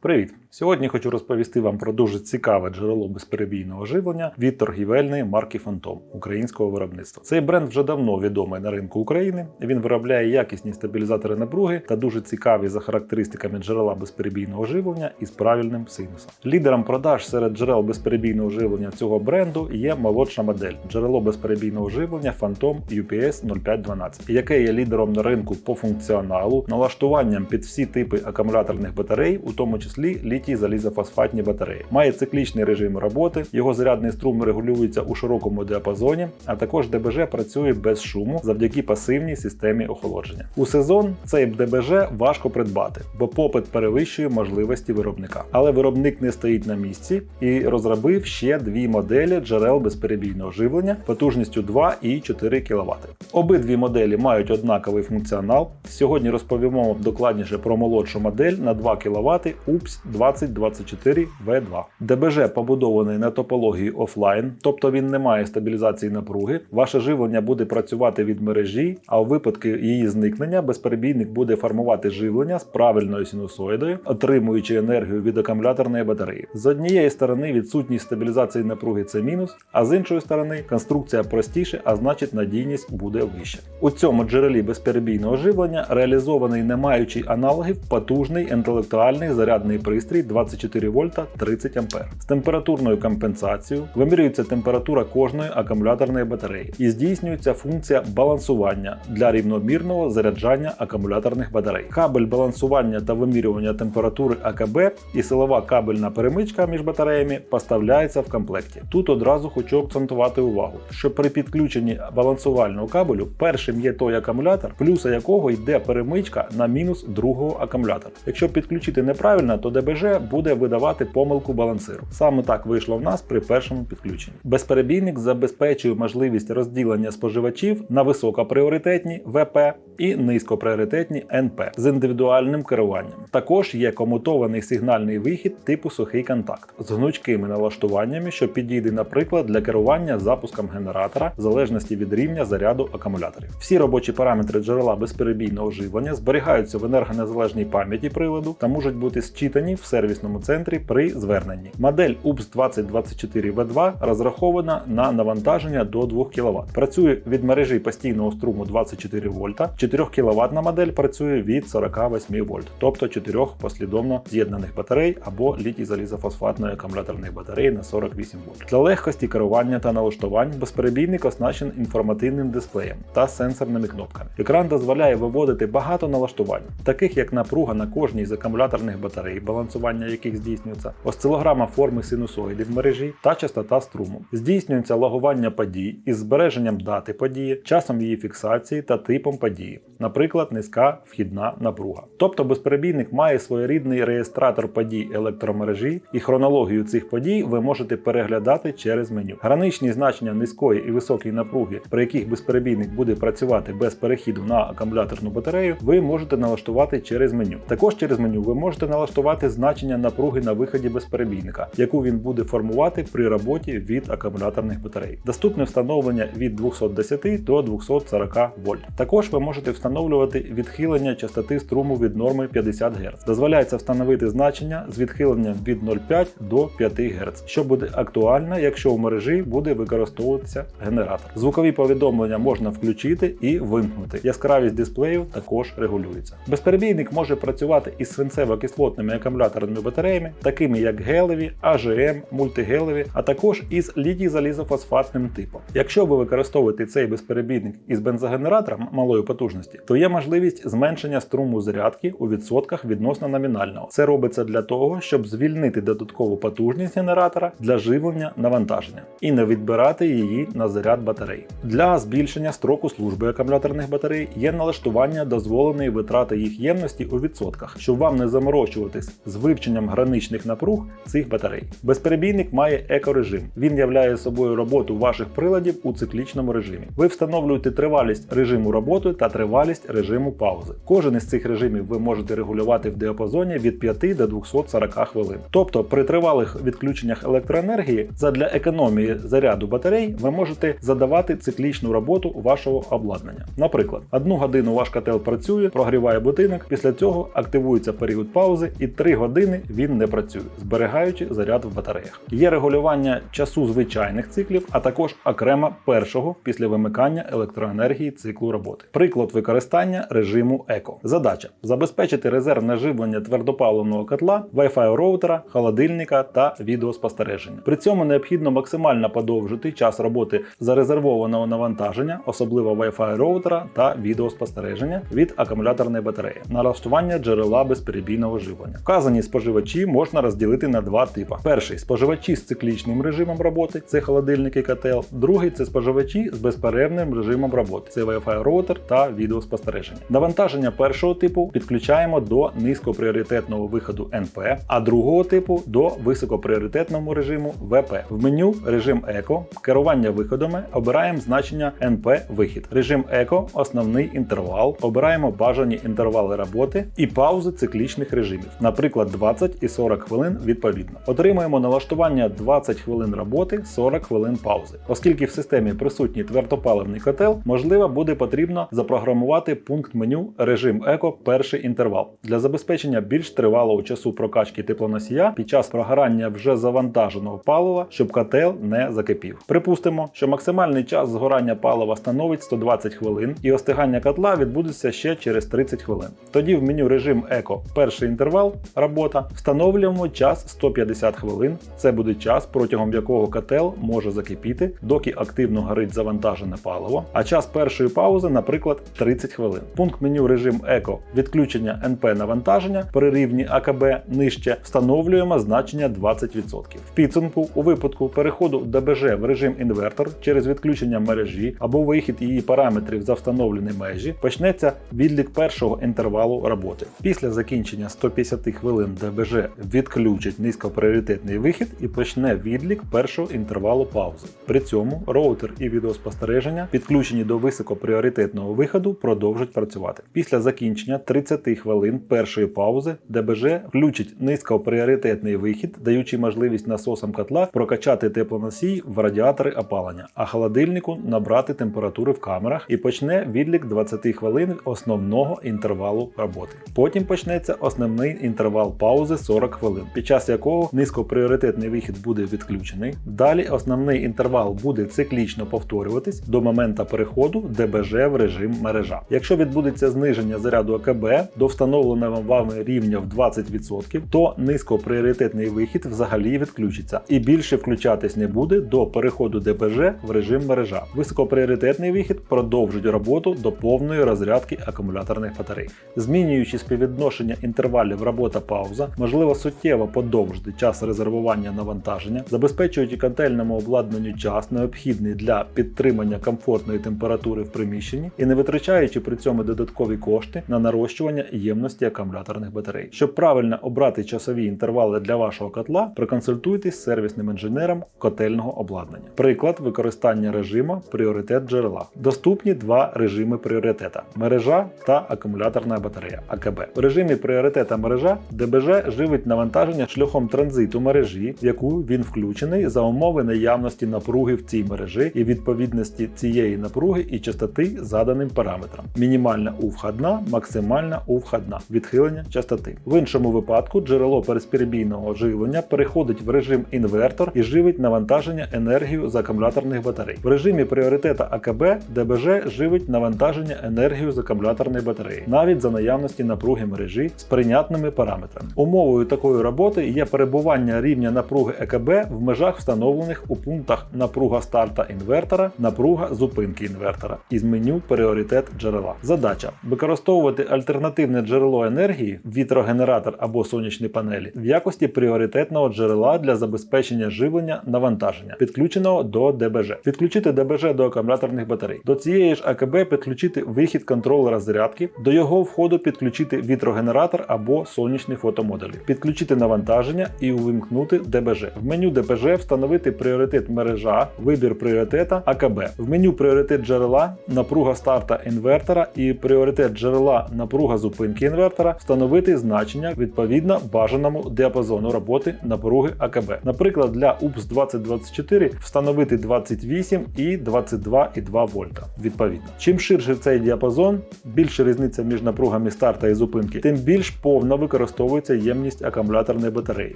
Привіт! Сьогодні хочу розповісти вам про дуже цікаве джерело безперебійного живлення від торгівельної марки Phantom українського виробництва. Цей бренд вже давно відомий на ринку України. Він виробляє якісні стабілізатори напруги та дуже цікаві за характеристиками джерела безперебійного живлення із правильним синусом. Лідером продаж серед джерел безперебійного живлення цього бренду є молодша модель джерело безперебійного живлення Phantom UPS 0512, яке є лідером на ринку по функціоналу, налаштуванням під всі типи акумуляторних батарей, у тому числі літій залізофосфатні батареї. Має циклічний режим роботи, його зарядний струм регулюється у широкому діапазоні, а також ДБЖ працює без шуму завдяки пасивній системі охолодження. У сезон цей ДБЖ важко придбати, бо попит перевищує можливості виробника. Але виробник не стоїть на місці і розробив ще дві моделі джерел безперебійного живлення потужністю 2 і 4 кВт. Обидві моделі мають однаковий функціонал. Сьогодні розповімо докладніше про молодшу модель на 2 кВт UPS 2024V2. ДБЖ побудований на топології офлайн, тобто він не має стабілізації напруги. Ваше живлення буде працювати від мережі, а у випадку її зникнення безперебійник буде формувати живлення з правильною синусоїдою, отримуючи енергію від акумуляторної батареї. З однієї сторони відсутність стабілізації напруги це мінус, а з іншої сторони конструкція простіше, а значить надійність буде вища. У цьому джерелі безперебійного живлення реалізований не маючий аналогів потужний інтелектуальний зарядний пристрій 24 вольта 30 А. З температурною компенсацією вимірюється температура кожної акумуляторної батареї і здійснюється функція балансування для рівномірного заряджання акумуляторних батарей. Кабель балансування та вимірювання температури АКБ і силова кабельна перемичка між батареями поставляється в комплекті. Тут одразу хочу акцентувати увагу, що при підключенні балансувального кабелю першим є той акумулятор, плюса якого йде перемичка на мінус другого акумулятора. Якщо підключити неправильно, то ДБЖ буде видавати помилку балансиру. Саме так вийшло в нас при першому підключенні. Безперебійник забезпечує можливість розділення споживачів на високопріоритетні ВП і низькопріоритетні НП з індивідуальним керуванням. Також є комутований сигнальний вихід типу сухий контакт з гнучкими налаштуваннями, що підійде, наприклад, для керування запуском генератора в залежності від рівня заряду акумуляторів. Всі робочі параметри джерела безперебійного живлення зберігаються в енергонезалежній пам'яті приладу та можуть бути зчитані в сервісному центрі при зверненні. Модель UPS 2024 V2 розрахована на навантаження до 2 кВт. Працює від мережі постійного струму 24 вольта. 4 кВт модель працює від 48 вольт, тобто 4 послідовно з'єднаних батарей або літій залізофосфатної акумуляторної батареї на 48 вольт. Для легкості керування та налаштувань безперебійник оснащений інформативним дисплеєм та сенсорними кнопками. Екран дозволяє виводити багато налаштувань, таких як напруга на кожній з акумуляторних батарей, балансування яких здійснюється, осцилограма форми синусоїди в мережі та частота струму. Здійснюється логування подій із збереженням дати події, часом її фіксації та типом події, наприклад, низька вхідна напруга. Тобто безперебійник має своєрідний реєстратор подій електромережі, і хронологію цих подій ви можете переглядати через меню. Граничні значення низької і високої напруги, при яких безперебійник буде працювати без перехіду на акумуляторну батарею, ви можете налаштувати через меню. Також через меню ви можете налаштувати значення напруги на виході безперебійника, яку він буде формувати при роботі від акумуляторних батарей. Доступне встановлення від 210 до 240 вольт. Також ви можете встановлювати відхилення частоти струму від норми 50 Гц. Дозволяється встановити значення з відхиленням від 0,5 до 5 Гц, що буде актуально, якщо в мережі буде використовуватися генератор. Звукові повідомлення можна включити і вимкнути. Яскравість дисплеїв також регулюється. Безперебійник може працювати із свинцево-кислотними акумуляторними батареями, такими як гелеві, АЖМ, мультигелеві, а також із літій залізофосфатним типом. Якщо ви використовуєте цей безперебійник із бензогенератором малої потужності, то є можливість зменшення струму зарядки у відсотках відносно номінального. Це робиться для того, щоб звільнити додаткову потужність генератора для живлення навантаження і не відбирати її на заряд батарей. Для збільшення строку служби акумуляторних батарей є налаштування дозволеної витрати їх ємності у відсотках, щоб вам не заморочуватись з вивченням граничних напруг цих батарей. Безперебійник має екорежим. Він являє собою роботу ваших приладів у циклічному режимі. Ви встановлюєте тривалість режиму роботи та тривалість режиму паузи. Кожен із цих режимів ви можете регулювати в діапазоні від 5 до 240 хвилин. Тобто при тривалих відключеннях електроенергії задля економії заряду батарей ви можете задавати циклічну роботу вашого обладнання. Наприклад, одну годину ваш котел працює, прогріває будинок, після цього активується період паузи і 3 години він не працює, зберігаючи заряд в батареях. Є регулювання часу звичайних циклів, а також окремо першого після вимикання електроенергії циклу роботи. Приклад використання режиму еко. Задача забезпечити резервне живлення твердопаливного котла, Wi-Fi роутера, холодильника та відеоспостереження. При цьому необхідно максимально подовжити час роботи зарезервованого навантаження, особливо Wi-Fi роутера та відеоспостереження від акумуляторної батареї, налаштування джерела безперебійного живлення. Вказані споживачі можна розділити на два типи: перший споживачі з циклічним режимом роботи, це холодильник і котел. Другий це споживачі з безперервним режимом роботи, це Wi-Fi роутер та відеоспостереження. Навантаження першого типу підключаємо до низькопріоритетного виходу НП, а другого типу до високопріоритетному режиму ВП. В меню режим еко, керування виходами обираємо значення НП вихід. Режим еко основний інтервал. Обираємо бажані інтервали роботи і паузи циклічних режимів, наприклад, 20 і 40 хвилин відповідно. Отримуємо налаштування 20 хвилин роботи, 40 хвилин паузи. Оскільки в системі присутній твердопаливний котел, можливо, буде потрібно запрограмувати пункт меню режим еко перший інтервал для забезпечення більш тривалого часу прокачки теплоносія під час прогорання вже завантаженого палива, щоб котел не закипів. Припустимо, що максимальний час згорання палива становить 120 хвилин, і остигання котла відбудеться ще через 30 хвилин. Тоді в меню режим еко перший інтервал робота встановлюємо час 150 хвилин. Це буде час, протягом якого котел може закипіти, доки активно горить завантажене паливо. А час першої паузи, наприклад, 30 хвилин. Пункт меню режим еко відключення НП навантаження при рівні АКБ нижче встановлюємо значення 20%. В підсумку, у випадку переходу ДБЖ в режим інвертор через відключення мережі або вихід її параметрів за встановлені межі, почнеться відлік першого інтервалу роботи. Після закінчення 150 хвилин ДБЖ відключить низькопріоритетний вихід і почне відлік першого інтервалу паузи. При цьому роутер і відеоспостереження, підключені до високопріоритетного виходу, продовжать працювати. Після закінчення 30 хвилин першої паузи ДБЖ включить низькопріоритетний вихід, даючи можливість насосам котла прокачати теплоносій в радіатори опалення, а холодильнику набрати температури в камерах і почне відлік 20 хвилин основного інтервалу роботи. Потім почнеться основний інтервал паузи 40 хвилин, під час якого низькопріоритетний вихід буде відключений. Далі основний інтервал буде циклічно повторюватись до моменту переходу ДБЖ в режим мережа. Якщо відбудеться зниження заряду АКБ до встановленого вами рівня в 20%, то низькопріоритетний вихід взагалі відключиться і більше включатись не буде до переходу ДБЖ в режим мережа. Високопріоритетний вихід продовжить роботу до повної розрядки акумуляторних батарей. Змінюючи співвідношення інтервалів робота-пауза, можливо суттєво подовжити час резервування навантаження, забезпечуючи котельному обладнанню час, необхідний для підтримання комфортної температури в приміщенні і не витрачаючи при цьому додаткові кошти на нарощування ємності акумуляторних батарей. Щоб правильно обрати часові інтервали для вашого котла, проконсультуйтесь з сервісним інженером котельного обладнання. Приклад використання режиму пріоритет джерела. Доступні два режими пріоритета: мережа та акумуляторна батарея АКБ. В режимі пріоритета мережа ДБЖ живить навантаження шляхом транзиту мережі, в яку він включений за умови наявності напруги в цій мережі і відповідності цієї напруги і частоти заданим параметрам. Мінімальна У входна, максимальна У входна, відхилення частоти. В іншому випадку джерело безперебійного живлення переходить в режим інвертор і живить навантаження енергію з акумуляторних батарей. В режимі пріоритета АКБ ДБЖ живить навантаження енергію з акумуляторної батареї, навіть за наявності напруги мережі з прийнятними параметрами. Умовою такої роботи є перебування рівня напруги ЕКБ в межах встановлених у пунктах напруга старта інвертора, напруга зупинки інвертора із меню пріоритет джерела. Задача використовувати альтернативне джерело енергії, вітрогенератор або сонячні панелі в якості пріоритетного джерела для забезпечення живлення навантаження, підключеного до ДБЖ. Підключити ДБЖ до акумуляторних батарей. До цієї ж АКБ підключити вихід контролера зарядки, до його входу підключити вітрогенератор або сонячний фотомодулі, підключити навантаження і увімкнути ДБЖ. В меню ДБЖ встановити пріоритет мережа, вибір пріоритета АКБ. В меню пріоритет джерела, напруга старта інвертора і пріоритет джерела напруга зупинки інвертора встановити значення відповідно бажаному діапазону роботи напруги АКБ. Наприклад, для UPS 2024 встановити 28 і 22,2 вольта. Відповідно, чим ширший цей діапазон, більша різниця між напругами старта і зупинки, тим більш повно використовується ємність акумуляторної батареї,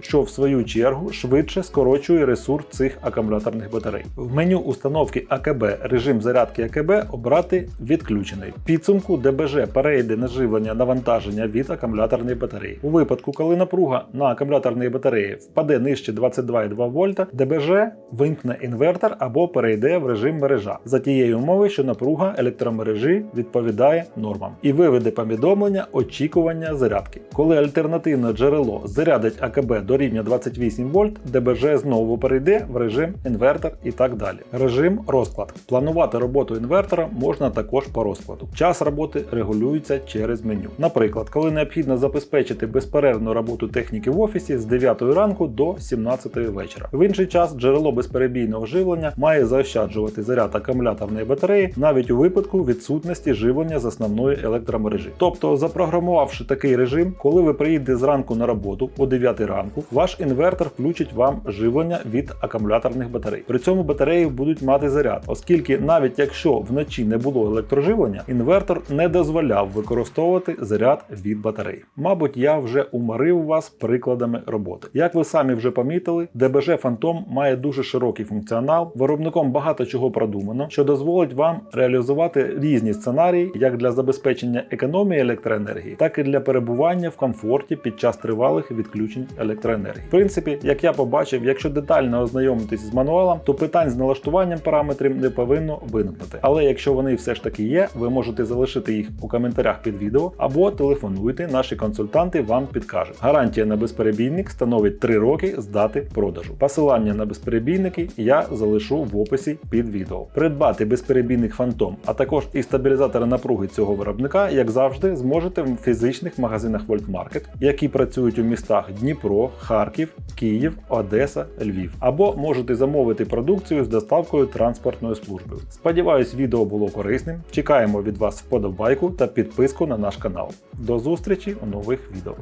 що в свою чергу швидше скорочує ресурс цих акумуляторних батарей. В меню установки АКБ режим зарядки АКБ обрати відключений. Підсумку ДБЖ перейде на живлення навантаження від акумуляторної батареї. У випадку, коли напруга на акумуляторній батареї впаде нижче 22,2 вольта, ДБЖ вимкне інвертор або перейде в режим мережа за тієї умови, що напруга електромережі відповідає нормам, і виведе повідомлення очікування зарядки. Коли альтернативне джерело зарядить АКБ до рівня 28 вольт, ДБЖ знову перейде в режим інвертор і так далі. Режим розклад. Планувати роботу інвертора можна також по розкладу. Час роботи регулюється через меню. Наприклад, коли необхідно забезпечити безперервну роботу техніки в офісі з 9 ранку до 17 вечора. В інший час джерело безперебійного живлення має заощаджувати заряд акумуляторної батареї навіть у випадку відсутності живлення з основної електромережі. Тобто, запрограмувавши такий режим, коли ви приїдете зранку на роботу о 9 ранку, ваш інвертор включить вам живлення від акумуляторних батарей. При цьому батареї будуть мати заряд, оскільки навіть якщо вночі не було електроживлення, інвертор не дозволяв використовувати заряд від батарей. Мабуть, я вже уморив вас прикладами роботи. Як ви самі вже помітили, ДБЖ Phantom має дуже широкий функціонал. Виробником багато чого продумано, що дозволить вам реалізувати різні сценарії як для забезпечення економії електроенергії, так і для перебування в комфорті під час тривалих відключень електроенергії. В принципі, як я побачив, якщо детально ознайомитись з мануалом, то питань з налаштуванням параметрів не повинно виникнути. Але якщо вони все ж таки є, ви можете залишити їх у коментарях під відео або телефонуйте, наші консультанти вам підкажуть. Гарантія на безперебійник становить 3 роки з дати продажу. Посилання на безперебійники я залишу в описі під відео. Придбати безперебійник Phantom, а також і стабілізатори напруги цього виробника, як завжди, зможете в фізичних магазинах Voltmarket, які працюють у містах Дніпро, Харків, Київ, Одеса, Львів, або можете замовити продукцію з доставкою транспортною службою. Сподіваюсь, відео було корисним. Чекаємо від вас вподобайку та підписку на наш канал. До зустрічі у нових відео.